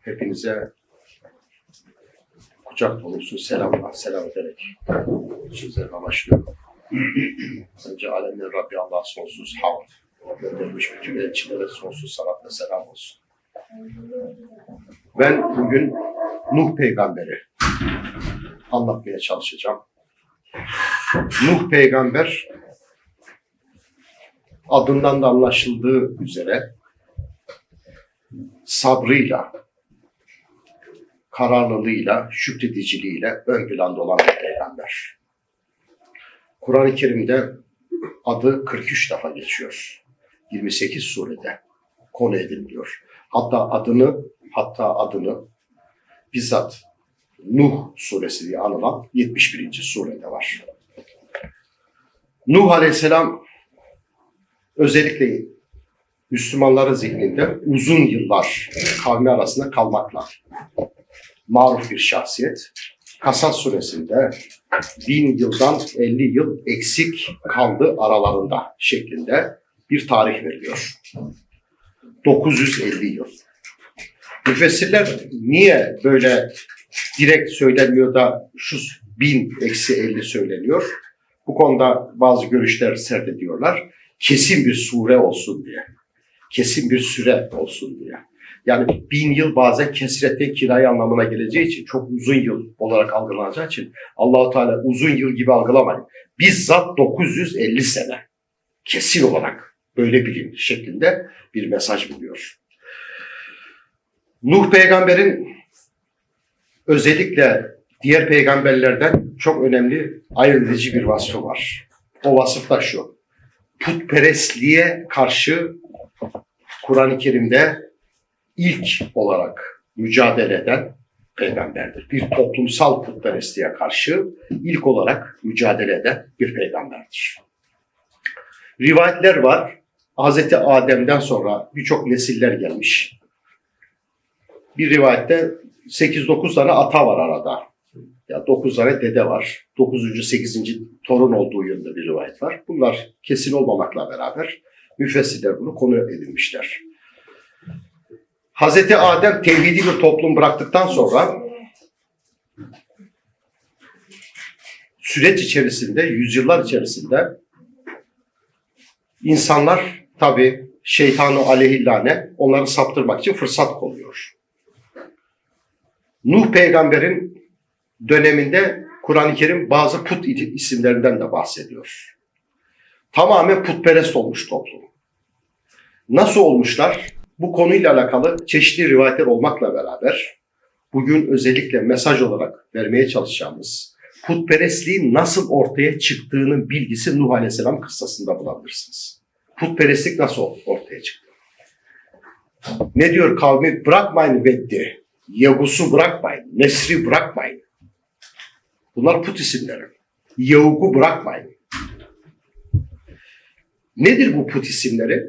Hepinize kucak dolusu selamlar, selam ederek sözlerime başlıyorum. Önce alemlerin Rabbi Allah sonsuz hamd. Göndermiş bütün elçilere sonsuz salat ve selam olsun. Ben bugün Nuh peygamberi anlatmaya çalışacağım. Nuh peygamber adından da anlaşıldığı üzere sabrıyla, kararlılığıyla, şükrediciliğiyle ön planda olan bir peygamber. Kur'an-ı Kerim'de adı 43 defa geçiyor. 28 surede konu ediliyor. Hatta adını hatta adını bizzat Nuh suresi diye anılan 71. surede var. Nuh aleyhisselam özellikle Müslümanların zihninde uzun yıllar kavmi arasında kalmakla maruf bir şahsiyet. Kasas suresinde bin yıldan 50 yıl eksik kaldı aralarında şeklinde bir tarih veriliyor. 950 yıl. Müfessirler niye böyle direkt söylenmiyor da şu bin eksi 50 söyleniyor? Bu konuda bazı görüşler serdediyorlar. Kesin bir sure olsun diye. Kesin bir süre olsun diye. Yani bin yıl bazen kesretten kirayı anlamına geleceği için çok uzun yıl olarak algılanacağı için Allahu Teala uzun yıl gibi algılamayın. Bizzat 950 sene kesin olarak böyle bilin şeklinde bir mesaj veriyor. Nuh peygamberin özellikle diğer peygamberlerden çok önemli ayırt bir vasfı var. O vasıf da şu. Putperestliğe karşı Kur'an-ı Kerim'de ilk olarak mücadele eden peygamberdir. Bir toplumsal putperestliğe karşı ilk olarak mücadele eden bir peygamberdir. Rivayetler var. Hazreti Adem'den sonra birçok nesiller gelmiş. Bir rivayette 8-9 tane ata var arada. Ya 9 tane dede var. 9. 8. torun olduğu yönde bir rivayet var. Bunlar kesin olmamakla beraber müfessirler bunu konu edinmişler. Hazreti Adem tevhidi bir toplum bıraktıktan sonra süreç içerisinde, yüzyıllar içerisinde insanlar tabi şeytanı aleyhillâne onları saptırmak için fırsat kolluyor. Nuh peygamberin döneminde Kur'an-ı Kerim bazı put isimlerinden de bahsediyor. Tamamen putperest olmuş toplum. Nasıl olmuşlar? Bu konuyla alakalı çeşitli rivayetler olmakla beraber bugün özellikle mesaj olarak vermeye çalışacağımız putperestliğin nasıl ortaya çıktığının bilgisi Nuh Aleyhisselam kıssasında bulabilirsiniz. Putperestlik nasıl ortaya çıktı? Ne diyor kavmi? Bırakmayın Veddi, Yagus'u bırakmayın, Nesri bırakmayın. Bunlar put isimleri. Yavuk'u bırakmayın. Nedir bu put isimleri?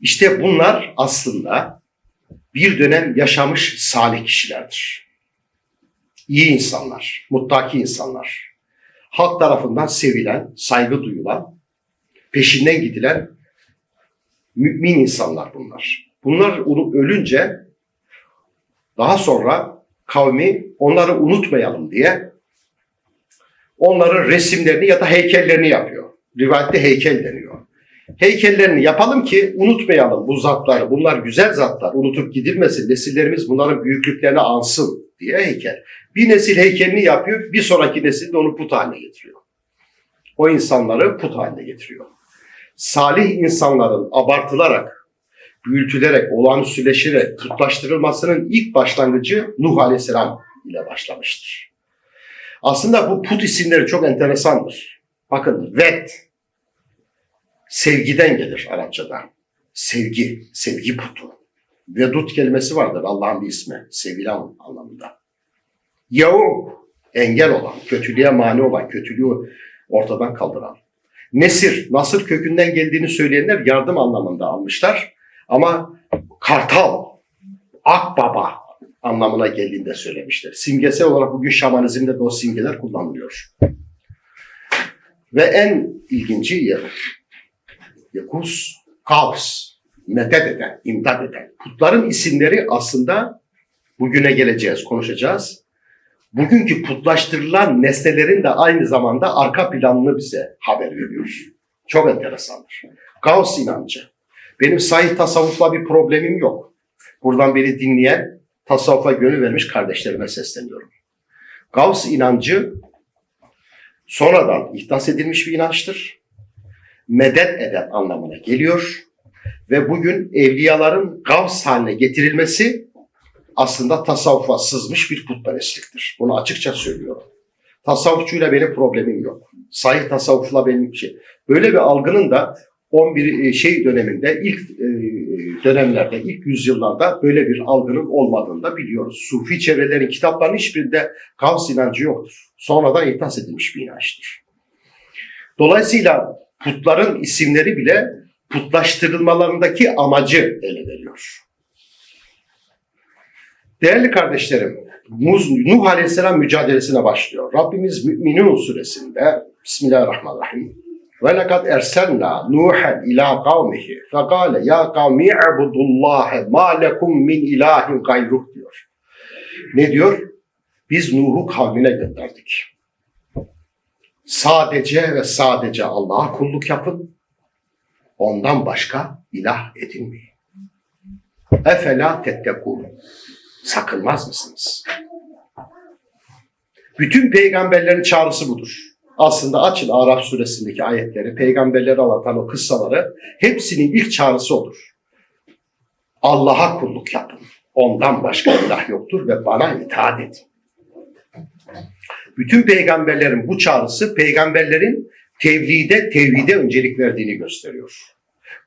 İşte bunlar aslında bir dönem yaşamış salih kişilerdir. İyi insanlar, muttaki insanlar. Halk tarafından sevilen, saygı duyulan, peşinden gidilen mümin insanlar bunlar. Bunlar ölünce daha sonra kavmi onları unutmayalım diye onların resimlerini ya da heykellerini yapıyor. Rivayette heykel deniyor heykellerini yapalım ki unutmayalım bu zatları. Bunlar güzel zatlar. Unutup gidilmesin. Nesillerimiz bunların büyüklüklerine ansın diye heykel. Bir nesil heykelini yapıyor, bir sonraki nesil de onu put haline getiriyor. O insanları put haline getiriyor. Salih insanların abartılarak, büyütülerek, olağanüstüleşerek putlaştırılmasının ilk başlangıcı Nuh Aleyhisselam ile başlamıştır. Aslında bu put isimleri çok enteresandır. Bakın Ved, sevgiden gelir Arapçada. Sevgi, sevgi putu. Vedut kelimesi vardır Allah'ın bir ismi. Sevilen anlamında. Yavum, engel olan, kötülüğe mani olan, kötülüğü ortadan kaldıran. Nesir, nasır kökünden geldiğini söyleyenler yardım anlamında almışlar. Ama kartal, akbaba anlamına geldiğini de söylemişler. Simgesel olarak bugün şamanizmde de o simgeler kullanılıyor. Ve en ilginci yer, Yakuz, Kavs, medet eden, imdad eden. Putların isimleri aslında bugüne geleceğiz, konuşacağız. Bugünkü putlaştırılan nesnelerin de aynı zamanda arka planını bize haber veriyor. Çok enteresandır. Gauss inancı. Benim sahih tasavvufla bir problemim yok. Buradan beni dinleyen tasavvufa gönül vermiş kardeşlerime sesleniyorum. Gauss inancı sonradan ihdas edilmiş bir inançtır. Medet eden anlamına geliyor. Ve bugün evliyaların Gavs haline getirilmesi aslında tasavvufa sızmış bir putperestliktir. Bunu açıkça söylüyorum. Tasavvufçuyla benim problemim yok. Sahih tasavvufla benim şey. Böyle bir algının da 11 şey döneminde ilk e, dönemlerde, ilk yüzyıllarda böyle bir algının olmadığını da biliyoruz. Sufi çevrelerin kitaplarının hiçbirinde Gavs inancı yoktur. Sonradan ihdas edilmiş bir inançtır. Dolayısıyla putların isimleri bile putlaştırılmalarındaki amacı ele veriyor. Değerli kardeşlerim, Nuh Aleyhisselam mücadelesine başlıyor. Rabbimiz Müminun suresinde Bismillahirrahmanirrahim. Ve lekad erselna Nuhen ila kavmihi fekale ya kavmi i'budullahe ma lekum min ilahin gayruh diyor. Ne diyor? Biz Nuh'u kavmine gönderdik. Sadece ve sadece Allah'a kulluk yapın. Ondan başka ilah edinmeyin. Efela tettekûn. Sakınmaz mısınız? Bütün peygamberlerin çağrısı budur. Aslında açın Araf suresindeki ayetleri, peygamberleri anlatan o kıssaları hepsinin ilk çağrısı odur. Allah'a kulluk yapın. Ondan başka ilah yoktur ve bana itaat edin. Bütün peygamberlerin bu çağrısı peygamberlerin tevhide, tevhide öncelik verdiğini gösteriyor.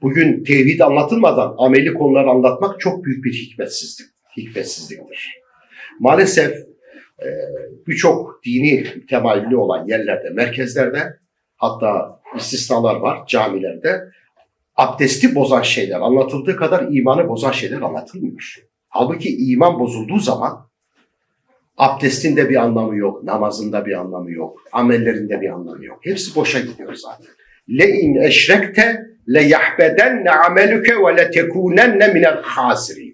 Bugün tevhid anlatılmadan ameli konular anlatmak çok büyük bir hikmetsizlik, hikmetsizliktir. Maalesef birçok dini temayülü olan yerlerde, merkezlerde hatta istisnalar var camilerde abdesti bozan şeyler anlatıldığı kadar imanı bozan şeyler anlatılmıyor. Halbuki iman bozulduğu zaman abdestin de bir anlamı yok, namazın da bir anlamı yok, amellerinde bir anlamı yok. Hepsi boşa gidiyor zaten. Le in eşrekte le yahbedenne ameluke ve le tekunenne minel hasirin.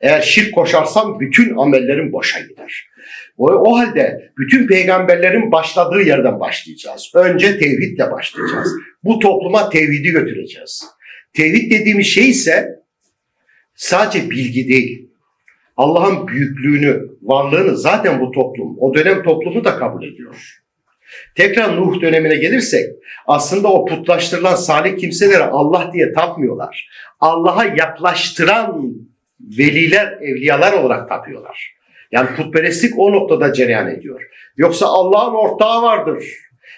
Eğer şirk koşarsan bütün amellerin boşa gider. O, o halde bütün peygamberlerin başladığı yerden başlayacağız. Önce tevhidle başlayacağız. Bu topluma tevhidi götüreceğiz. Tevhid dediğimiz şey ise sadece bilgi değil. Allah'ın büyüklüğünü, varlığını zaten bu toplum, o dönem toplumu da kabul ediyor. Tekrar Nuh dönemine gelirsek aslında o putlaştırılan salih kimselere Allah diye tapmıyorlar. Allah'a yaklaştıran veliler, evliyalar olarak tapıyorlar. Yani putperestlik o noktada cereyan ediyor. Yoksa Allah'ın ortağı vardır.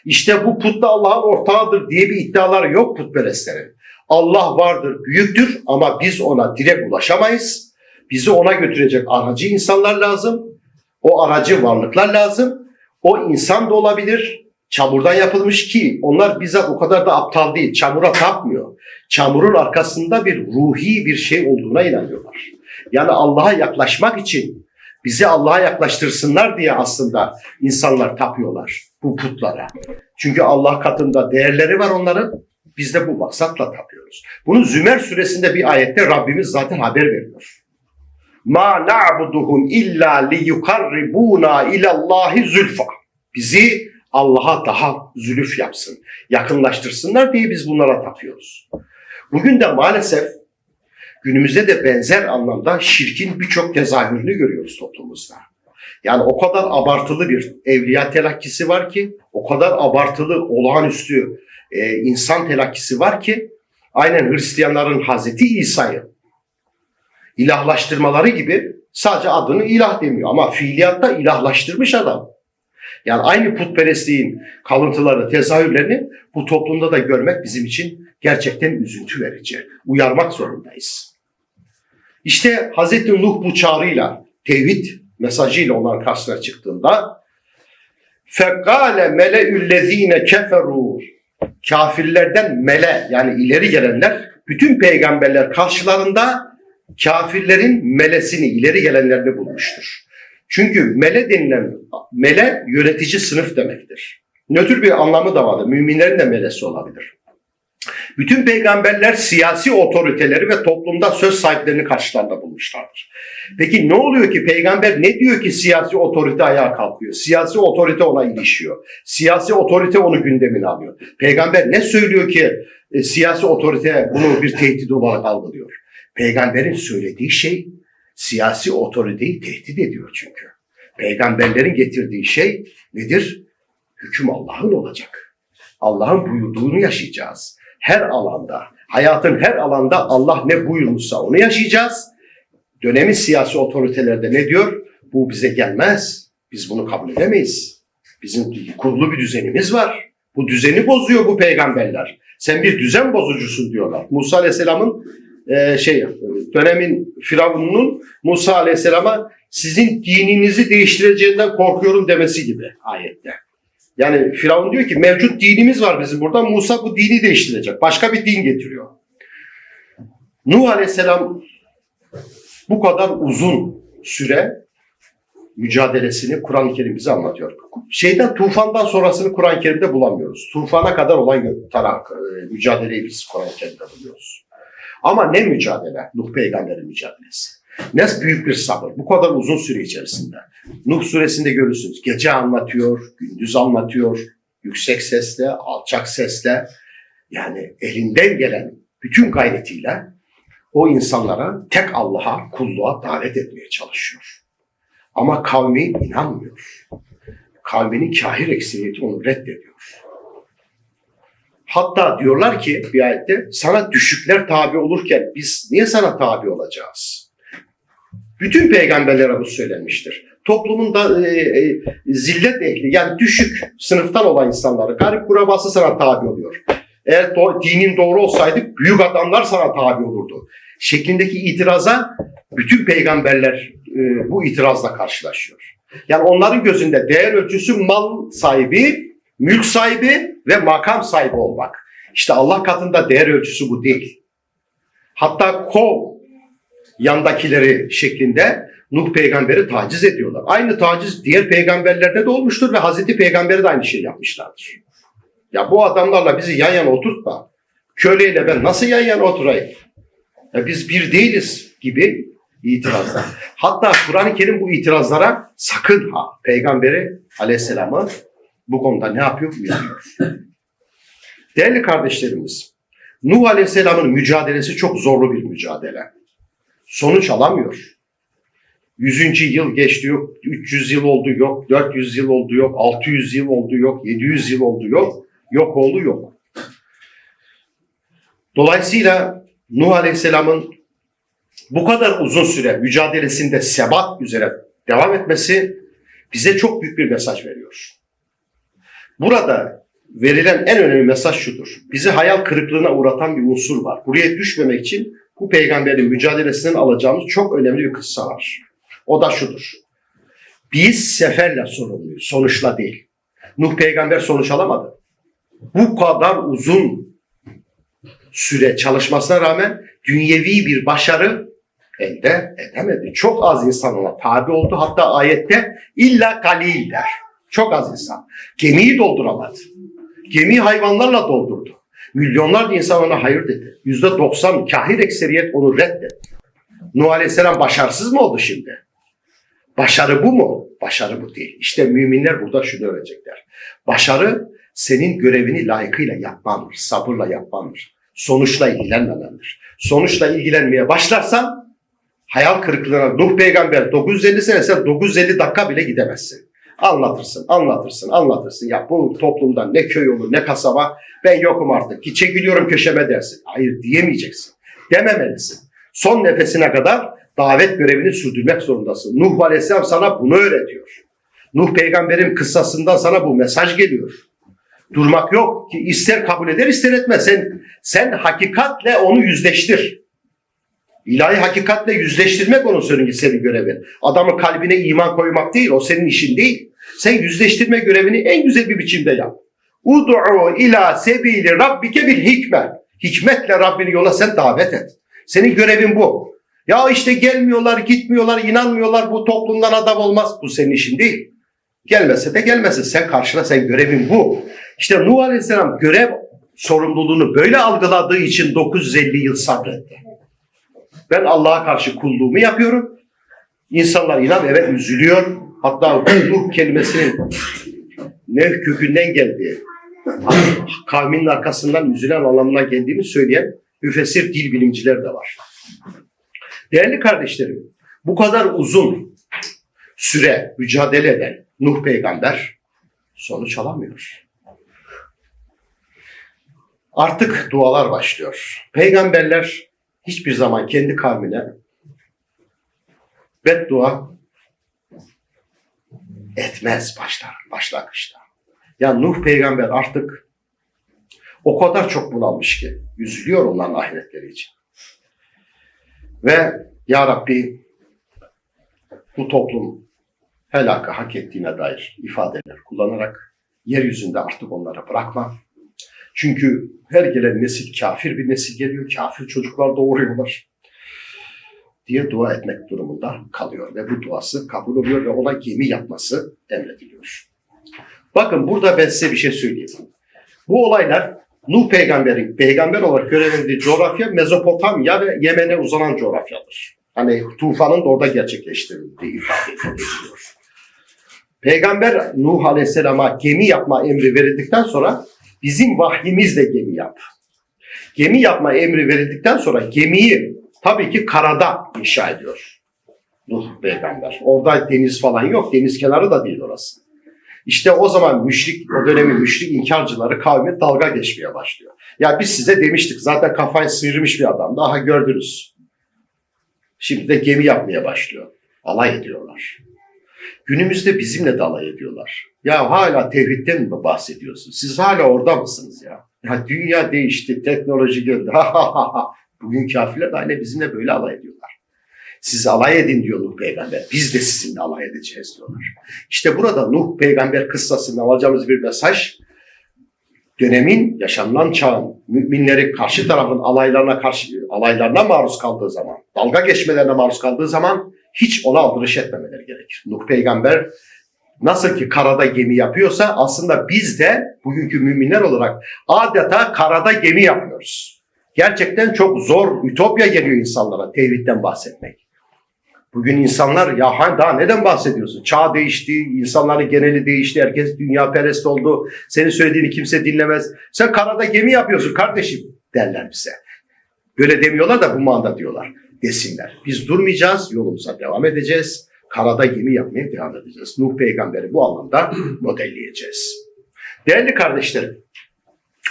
İşte bu put da Allah'ın ortağıdır diye bir iddialar yok putperestlerin. Allah vardır, büyüktür ama biz ona direkt ulaşamayız. Bizi ona götürecek aracı insanlar lazım. O aracı varlıklar lazım. O insan da olabilir. Çamurdan yapılmış ki onlar bizzat o kadar da aptal değil. Çamura tapmıyor. Çamurun arkasında bir ruhi bir şey olduğuna inanıyorlar. Yani Allah'a yaklaşmak için bizi Allah'a yaklaştırsınlar diye aslında insanlar tapıyorlar bu putlara. Çünkü Allah katında değerleri var onların. Biz de bu maksatla tapıyoruz. Bunu Zümer suresinde bir ayette Rabbimiz zaten haber veriyor. Ma na'buduhum illa li yukarribuna ilallahi zülfa. Bizi Allah'a daha zülüf yapsın, yakınlaştırsınlar diye biz bunlara tapıyoruz. Bugün de maalesef günümüzde de benzer anlamda şirkin birçok tezahürünü görüyoruz toplumumuzda. Yani o kadar abartılı bir evliya telakkisi var ki, o kadar abartılı, olağanüstü e, insan telakkisi var ki, aynen Hristiyanların Hazreti İsa'yı ilahlaştırmaları gibi sadece adını ilah demiyor ama fiiliyatta ilahlaştırmış adam. Yani aynı putperestliğin kalıntıları, tezahürlerini bu toplumda da görmek bizim için gerçekten üzüntü verici. Uyarmak zorundayız. İşte Hz. Nuh bu çağrıyla, tevhid mesajıyla olan karşısına çıktığında fekale meleüllezine keferu kafirlerden mele yani ileri gelenler bütün peygamberler karşılarında kafirlerin melesini ileri gelenlerini bulmuştur. Çünkü mele denilen mele yönetici sınıf demektir. Nötr bir anlamı da vardır. Müminlerin de melesi olabilir. Bütün peygamberler siyasi otoriteleri ve toplumda söz sahiplerini karşılarında bulmuşlardır. Peki ne oluyor ki peygamber ne diyor ki siyasi otorite ayağa kalkıyor? Siyasi otorite ona ilişiyor. Siyasi otorite onu gündemine alıyor. Peygamber ne söylüyor ki e, siyasi otorite bunu bir tehdit olarak algılıyor? Peygamberin söylediği şey siyasi otoriteyi tehdit ediyor çünkü. Peygamberlerin getirdiği şey nedir? Hüküm Allah'ın olacak. Allah'ın buyurduğunu yaşayacağız. Her alanda, hayatın her alanda Allah ne buyurmuşsa onu yaşayacağız. Dönemin siyasi otoritelerde ne diyor? Bu bize gelmez. Biz bunu kabul edemeyiz. Bizim kurulu bir düzenimiz var. Bu düzeni bozuyor bu peygamberler. Sen bir düzen bozucusun diyorlar. Musa Aleyhisselam'ın e, şey dönemin Firavun'un Musa Aleyhisselam'a sizin dininizi değiştireceğinden korkuyorum demesi gibi ayette. Yani Firavun diyor ki mevcut dinimiz var bizim burada. Musa bu dini değiştirecek. Başka bir din getiriyor. Nuh Aleyhisselam bu kadar uzun süre mücadelesini Kur'an-ı Kerim bize anlatıyor. Şeyden tufandan sonrasını Kur'an-ı Kerim'de bulamıyoruz. Tufana kadar olan taraf, e, mücadeleyi biz Kur'an-ı Kerim'de buluyoruz. Ama ne mücadele? Nuh peygamberin mücadelesi. Ne büyük bir sabır. Bu kadar uzun süre içerisinde. Nuh suresinde görürsünüz. Gece anlatıyor, gündüz anlatıyor. Yüksek sesle, alçak sesle. Yani elinden gelen bütün gayretiyle o insanlara tek Allah'a, kulluğa davet etmeye çalışıyor. Ama kavmi inanmıyor. Kavminin kahir ekseriyeti onu reddediyor. Hatta diyorlar ki bir ayette sana düşükler tabi olurken biz niye sana tabi olacağız? Bütün peygamberlere bu söylenmiştir. Toplumun da e, e, zillet ehli yani düşük sınıftan olan insanları garip kurabası sana tabi oluyor. Eğer do- dinin doğru olsaydı büyük adamlar sana tabi olurdu. Şeklindeki itiraza bütün peygamberler e, bu itirazla karşılaşıyor. Yani onların gözünde değer ölçüsü mal sahibi, mülk sahibi ve makam sahibi olmak. İşte Allah katında değer ölçüsü bu değil. Hatta kov yandakileri şeklinde Nuh peygamberi taciz ediyorlar. Aynı taciz diğer peygamberlerde de olmuştur ve Hazreti Peygamberi de aynı şey yapmışlardır. Ya bu adamlarla bizi yan yana oturtma. Köleyle ben nasıl yan yana oturayım? Ya biz bir değiliz gibi itirazlar. Hatta Kur'an-ı Kerim bu itirazlara sakın ha peygamberi aleyhisselamı bu konuda ne yapıyor? Uyarıyor. Değerli kardeşlerimiz, Nuh Aleyhisselam'ın mücadelesi çok zorlu bir mücadele. Sonuç alamıyor. 100. yıl geçti yok, 300 yıl oldu yok, 400 yıl oldu yok, 600 yıl oldu yok, 700 yıl oldu yok, yok oldu yok. Dolayısıyla Nuh Aleyhisselam'ın bu kadar uzun süre mücadelesinde sebat üzere devam etmesi bize çok büyük bir mesaj veriyor. Burada verilen en önemli mesaj şudur. Bizi hayal kırıklığına uğratan bir unsur var. Buraya düşmemek için bu peygamberin mücadelesinden alacağımız çok önemli bir kıssa var. O da şudur. Biz seferle sorumluyuz, sonuçla değil. Nuh peygamber sonuç alamadı. Bu kadar uzun süre çalışmasına rağmen dünyevi bir başarı elde edemedi. Çok az insan ona tabi oldu. Hatta ayette illa kalil der. Çok az insan. Gemiyi dolduramadı. Gemiyi hayvanlarla doldurdu. Milyonlarca insan ona hayır dedi. Yüzde doksan kahir ekseriyet onu reddetti. Nuh Aleyhisselam başarısız mı oldu şimdi? Başarı bu mu? Başarı bu değil. İşte müminler burada şunu öğrenecekler. Başarı senin görevini layıkıyla yapmandır, sabırla yapmandır. Sonuçla ilgilenmemendir. Sonuçla ilgilenmeye başlarsan hayal kırıklığına Nuh peygamber 950 sene sen 950 dakika bile gidemezsin. Anlatırsın, anlatırsın, anlatırsın. Ya bu toplumda ne köy olur ne kasaba ben yokum artık ki çekiliyorum köşeme dersin. Hayır diyemeyeceksin. Dememelisin. Son nefesine kadar davet görevini sürdürmek zorundasın. Nuh Aleyhisselam sana bunu öğretiyor. Nuh peygamberin kıssasından sana bu mesaj geliyor. Durmak yok ki ister kabul eder ister etmez. Sen, sen hakikatle onu yüzleştir. İlahi hakikatle yüzleştirmek onun senin, senin görevin. Adamın kalbine iman koymak değil, o senin işin değil. Sen yüzleştirme görevini en güzel bir biçimde yap. Ud'u ila sebili rabbike bil hikme. Hikmetle Rabbini yola sen davet et. Senin görevin bu. Ya işte gelmiyorlar, gitmiyorlar, inanmıyorlar, bu toplumdan adam olmaz. Bu senin işin değil. Gelmese de gelmesin. Sen karşına, sen görevin bu. İşte Nuh Aleyhisselam görev sorumluluğunu böyle algıladığı için 950 yıl sabretti. Ben Allah'a karşı kulluğumu yapıyorum. İnsanlar inan evet üzülüyor. Hatta kulluk kelimesinin ne kökünden geldiği, kavminin arkasından üzülen anlamına geldiğini söyleyen müfessir dil bilimciler de var. Değerli kardeşlerim, bu kadar uzun süre mücadele eden Nuh peygamber sonuç alamıyor. Artık dualar başlıyor. Peygamberler hiçbir zaman kendi kavmine beddua etmez başlar, başlangıçta. Ya Nuh peygamber artık o kadar çok bunalmış ki üzülüyor onların ahiretleri için. Ve Ya Rabbi bu toplum helakı hak ettiğine dair ifadeler kullanarak yeryüzünde artık onlara bırakma. Çünkü her gelen nesil kafir bir nesil geliyor. Kafir çocuklar doğuruyorlar diye dua etmek durumunda kalıyor. Ve bu duası kabul oluyor ve ona gemi yapması emrediliyor. Bakın burada ben size bir şey söyleyeyim. Bu olaylar Nuh peygamberin peygamber olarak görevlendiği coğrafya Mezopotamya ve Yemen'e uzanan coğrafyadır. Hani tufanın da orada gerçekleştirildiği ifade ediliyor. Peygamber Nuh Aleyhisselam'a gemi yapma emri verildikten sonra bizim vahyimizle gemi yap. Gemi yapma emri verildikten sonra gemiyi tabii ki karada inşa ediyor. Nuh peygamber. Orada deniz falan yok. Deniz kenarı da değil orası. İşte o zaman müşrik, o dönemin müşrik inkarcıları kavmi dalga geçmeye başlıyor. Ya biz size demiştik zaten kafayı sıyırmış bir adam. Daha gördünüz. Şimdi de gemi yapmaya başlıyor. Alay ediyorlar. Günümüzde bizimle de alay ediyorlar. Ya hala tevhidden mi bahsediyorsun? Siz hala orada mısınız ya? Ya dünya değişti, teknoloji geldi. Bugün kafirler de aynı bizimle böyle alay ediyorlar. Siz alay edin diyor Nuh peygamber. Biz de sizinle alay edeceğiz diyorlar. İşte burada Nuh peygamber kıssasından alacağımız bir mesaj dönemin yaşanılan çağın müminleri karşı tarafın alaylarına karşı alaylarına maruz kaldığı zaman, dalga geçmelerine maruz kaldığı zaman hiç ona aldırış etmemeleri gerekir. Nuh peygamber nasıl ki karada gemi yapıyorsa aslında biz de bugünkü müminler olarak adeta karada gemi yapıyoruz. Gerçekten çok zor, ütopya geliyor insanlara tevhidden bahsetmek. Bugün insanlar ya ha, daha neden bahsediyorsun? Çağ değişti, insanların geneli değişti, herkes dünya perest oldu. Senin söylediğini kimse dinlemez. Sen karada gemi yapıyorsun kardeşim derler bize. Böyle demiyorlar da bu manda diyorlar. Desinler. Biz durmayacağız, yolumuza devam edeceğiz. Karada gemi yapmaya devam edeceğiz. Nuh peygamberi bu anlamda modelleyeceğiz. Değerli kardeşlerim,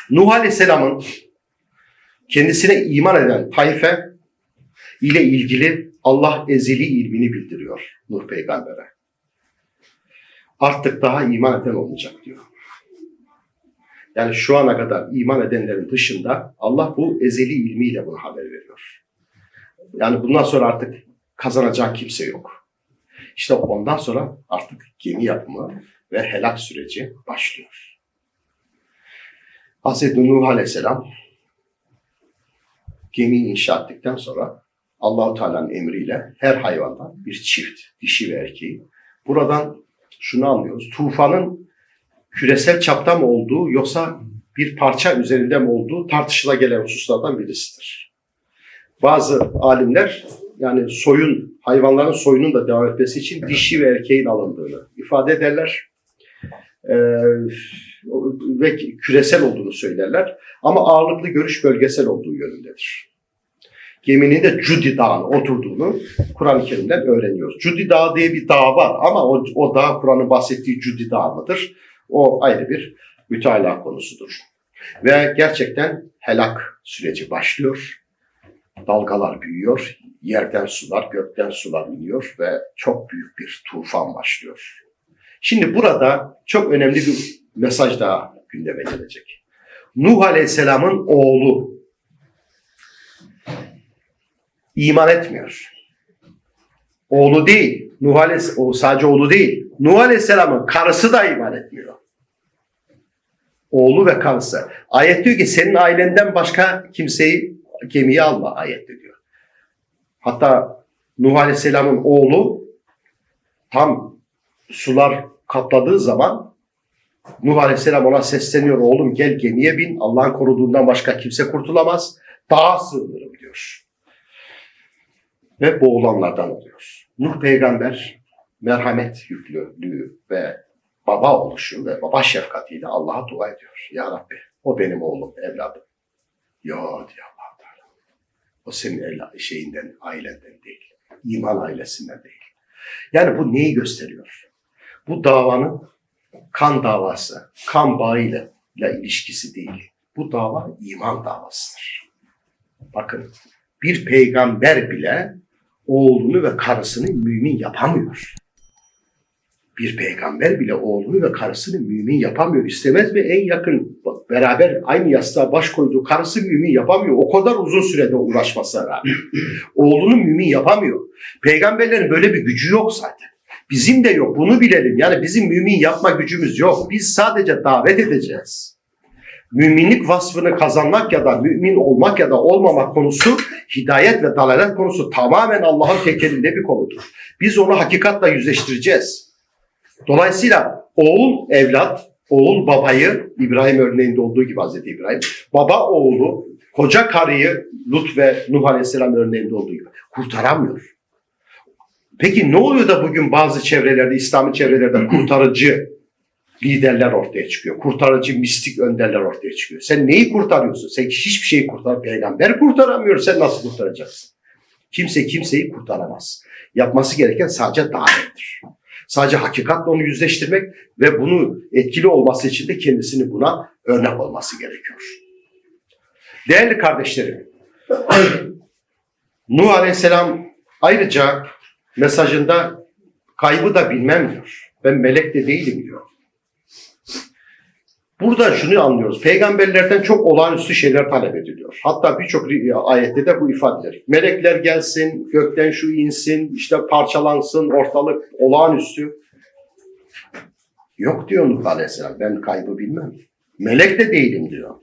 Nuh Aleyhisselam'ın kendisine iman eden tayfe ile ilgili Allah ezeli ilmini bildiriyor Nuh peygambere. Artık daha iman eden olmayacak diyor. Yani şu ana kadar iman edenlerin dışında Allah bu ezeli ilmiyle bunu haber veriyor. Yani bundan sonra artık kazanacak kimse yok. İşte ondan sonra artık gemi yapımı ve helak süreci başlıyor. Hz. Nuh Aleyhisselam gemiyi inşa ettikten sonra Allahu Teala'nın emriyle her hayvandan bir çift, dişi ve erkeği. Buradan şunu anlıyoruz. Tufanın küresel çapta mı olduğu yoksa bir parça üzerinde mi olduğu tartışıla gelen hususlardan birisidir. Bazı alimler yani soyun, hayvanların soyunun da devam etmesi için dişi ve erkeğin alındığını ifade ederler. Ee, ve küresel olduğunu söylerler. Ama ağırlıklı görüş bölgesel olduğu yönündedir. Geminin de Cudi Dağı'na oturduğunu Kur'an-ı Kerim'den öğreniyoruz. Cudi Dağı diye bir dağ var ama o, o dağ Kur'an'ın bahsettiği Cudi Dağı mıdır? O ayrı bir mütalaa konusudur. Ve gerçekten helak süreci başlıyor. Dalgalar büyüyor, yerden sular, gökten sular iniyor ve çok büyük bir tufan başlıyor. Şimdi burada çok önemli bir mesaj daha gündeme gelecek. Nuh Aleyhisselam'ın oğlu iman etmiyor. Oğlu değil. Nuh Aleyhisselam, sadece oğlu değil. Nuh Aleyhisselam'ın karısı da iman etmiyor. Oğlu ve karısı. Ayet diyor ki senin ailenden başka kimseyi gemiye alma ayette diyor. Hatta Nuh Aleyhisselam'ın oğlu tam sular kapladığı zaman Nuh Aleyhisselam ona sesleniyor. Oğlum gel gemiye bin. Allah'ın koruduğundan başka kimse kurtulamaz. Dağa sığınırım diyor. Ve boğulanlardan oluyor. Nuh peygamber merhamet yüklülüğü ve baba oluşu ve baba şefkatiyle Allah'a dua ediyor. Ya Rabbi o benim oğlum, evladım. Ya diyor allah Teala. O senin evla- şeyinden, ailenden değil. İman ailesinden değil. Yani bu neyi gösteriyor? Bu davanın kan davası, kan bağıyla ile ilişkisi değil. Bu dava iman davasıdır. Bakın bir peygamber bile oğlunu ve karısını mümin yapamıyor. Bir peygamber bile oğlunu ve karısını mümin yapamıyor. İstemez mi en yakın beraber aynı yastığa baş koyduğu karısı mümin yapamıyor. O kadar uzun sürede uğraşmasına rağmen. Oğlunu mümin yapamıyor. Peygamberlerin böyle bir gücü yok zaten. Bizim de yok. Bunu bilelim. Yani bizim mümin yapma gücümüz yok. Biz sadece davet edeceğiz. Müminlik vasfını kazanmak ya da mümin olmak ya da olmamak konusu hidayet ve dalalet konusu tamamen Allah'ın tekelinde bir konudur. Biz onu hakikatla yüzleştireceğiz. Dolayısıyla oğul evlat, oğul babayı İbrahim örneğinde olduğu gibi Hazreti İbrahim, baba oğlu, koca karıyı Lut ve Nuh Aleyhisselam örneğinde olduğu gibi kurtaramıyor. Peki ne oluyor da bugün bazı çevrelerde, İslami çevrelerde kurtarıcı liderler ortaya çıkıyor. Kurtarıcı mistik önderler ortaya çıkıyor. Sen neyi kurtarıyorsun? Sen hiçbir şeyi kurtar. Peygamber kurtaramıyor. Sen nasıl kurtaracaksın? Kimse kimseyi kurtaramaz. Yapması gereken sadece davettir. Sadece hakikatle onu yüzleştirmek ve bunu etkili olması için de kendisini buna örnek olması gerekiyor. Değerli kardeşlerim, Nuh Aleyhisselam ayrıca mesajında kaybı da bilmem diyor. Ben melek de değilim diyor. Burada şunu anlıyoruz. Peygamberlerden çok olağanüstü şeyler talep ediliyor. Hatta birçok ayette de bu ifadeler. Melekler gelsin, gökten şu insin, işte parçalansın, ortalık olağanüstü. Yok diyor Nuh Aleyhisselam. Ben kaybı bilmem. Melek de değilim diyor.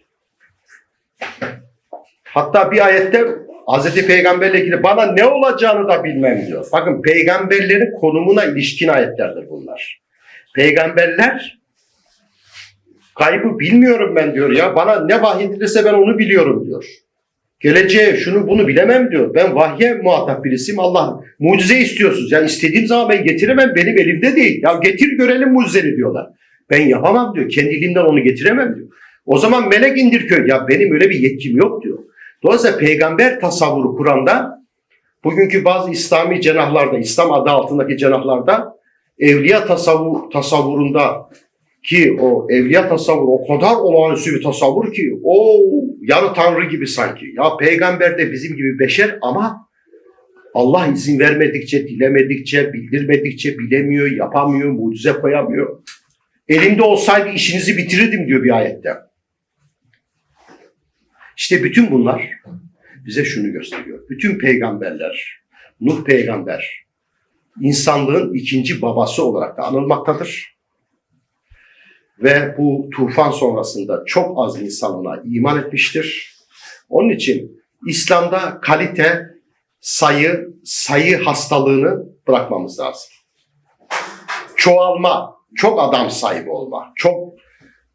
Hatta bir ayette Hazreti Peygamberle ilgili bana ne olacağını da bilmem diyor. Bakın peygamberlerin konumuna ilişkin ayetlerdir bunlar. Peygamberler kaybı bilmiyorum ben diyor ya. Bana ne vahyedilirse ben onu biliyorum diyor. Geleceğe şunu bunu bilemem diyor. Ben vahye muhatap birisiyim. Allah mucize istiyorsunuz. Yani istediğim zaman ben getiremem. Benim elimde değil. Ya getir görelim mucizeni diyorlar. Ben yapamam diyor. Kendiliğimden onu getiremem diyor. O zaman melek indir köy. Ya benim öyle bir yetkim yok diyor. Dolayısıyla peygamber tasavvuru Kur'an'da bugünkü bazı İslami cenahlarda, İslam adı altındaki cenahlarda evliya tasavvur, tasavvurunda ki o evliya tasavvuru o kadar olağanüstü bir tasavvur ki o yarı tanrı gibi sanki. Ya peygamber de bizim gibi beşer ama Allah izin vermedikçe, dilemedikçe, bildirmedikçe bilemiyor, yapamıyor, mucize koyamıyor. Elimde olsaydı işinizi bitirirdim diyor bir ayette. İşte bütün bunlar bize şunu gösteriyor. Bütün peygamberler, Nuh peygamber, insanlığın ikinci babası olarak da anılmaktadır. Ve bu tufan sonrasında çok az insan ona iman etmiştir. Onun için İslam'da kalite, sayı, sayı hastalığını bırakmamız lazım. Çoğalma, çok adam sahibi olma, çok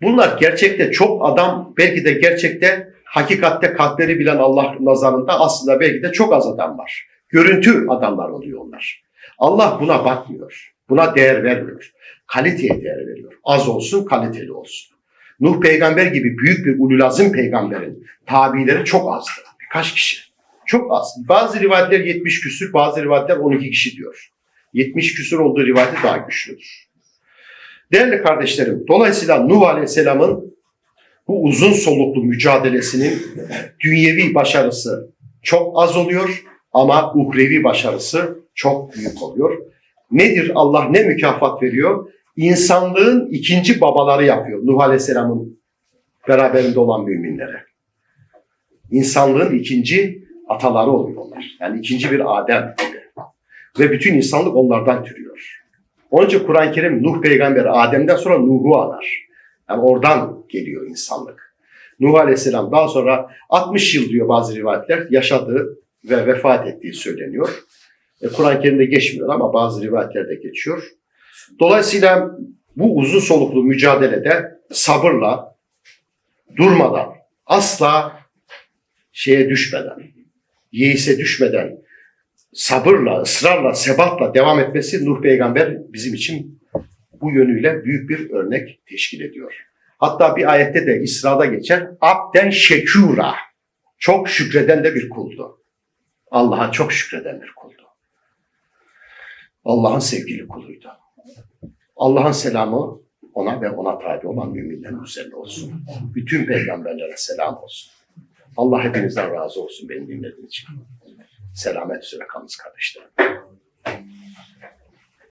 bunlar gerçekte çok adam belki de gerçekte hakikatte kalpleri bilen Allah nazarında aslında belki de çok az adam var. Görüntü adamlar oluyor onlar. Allah buna bakmıyor. Buna değer vermiyor. Kaliteye değer veriyor. Az olsun, kaliteli olsun. Nuh peygamber gibi büyük bir ululazim peygamberin tabileri çok azdı. Birkaç kişi. Çok az. Bazı rivayetler 70 küsür, bazı rivayetler 12 kişi diyor. 70 küsür olduğu rivayeti daha güçlüdür. Değerli kardeşlerim, dolayısıyla Nuh Aleyhisselam'ın bu uzun soluklu mücadelesinin dünyevi başarısı çok az oluyor ama uhrevi başarısı çok büyük oluyor. Nedir Allah ne mükafat veriyor? İnsanlığın ikinci babaları yapıyor Nuh Aleyhisselam'ın beraberinde olan müminlere. İnsanlığın ikinci ataları oluyorlar. Yani ikinci bir Adem. Ve bütün insanlık onlardan türüyor. Onun için Kur'an-ı Kerim Nuh peygamber Adem'den sonra Nuh'u anar. Yani oradan geliyor insanlık. Nuh Aleyhisselam daha sonra 60 yıl diyor bazı rivayetler yaşadı. ve vefat ettiği söyleniyor. E, Kur'an-ı Kerim'de geçmiyor ama bazı rivayetlerde geçiyor. Dolayısıyla bu uzun soluklu mücadelede sabırla, durmadan, asla şeye düşmeden, yeise düşmeden, sabırla, ısrarla, sebatla devam etmesi Nuh peygamber bizim için bu yönüyle büyük bir örnek teşkil ediyor. Hatta bir ayette de İsra'da geçer, abden şekura, çok şükreden de bir kuldu. Allah'a çok şükreden bir kuldu. Allah'ın sevgili kuluydu. Allah'ın selamı ona ve ona tabi olan müminlerin üzerine olsun. Bütün peygamberlere selam olsun. Allah hepinizden razı olsun beni dinlediğiniz için. Selamet üzere kalınız kardeşlerim.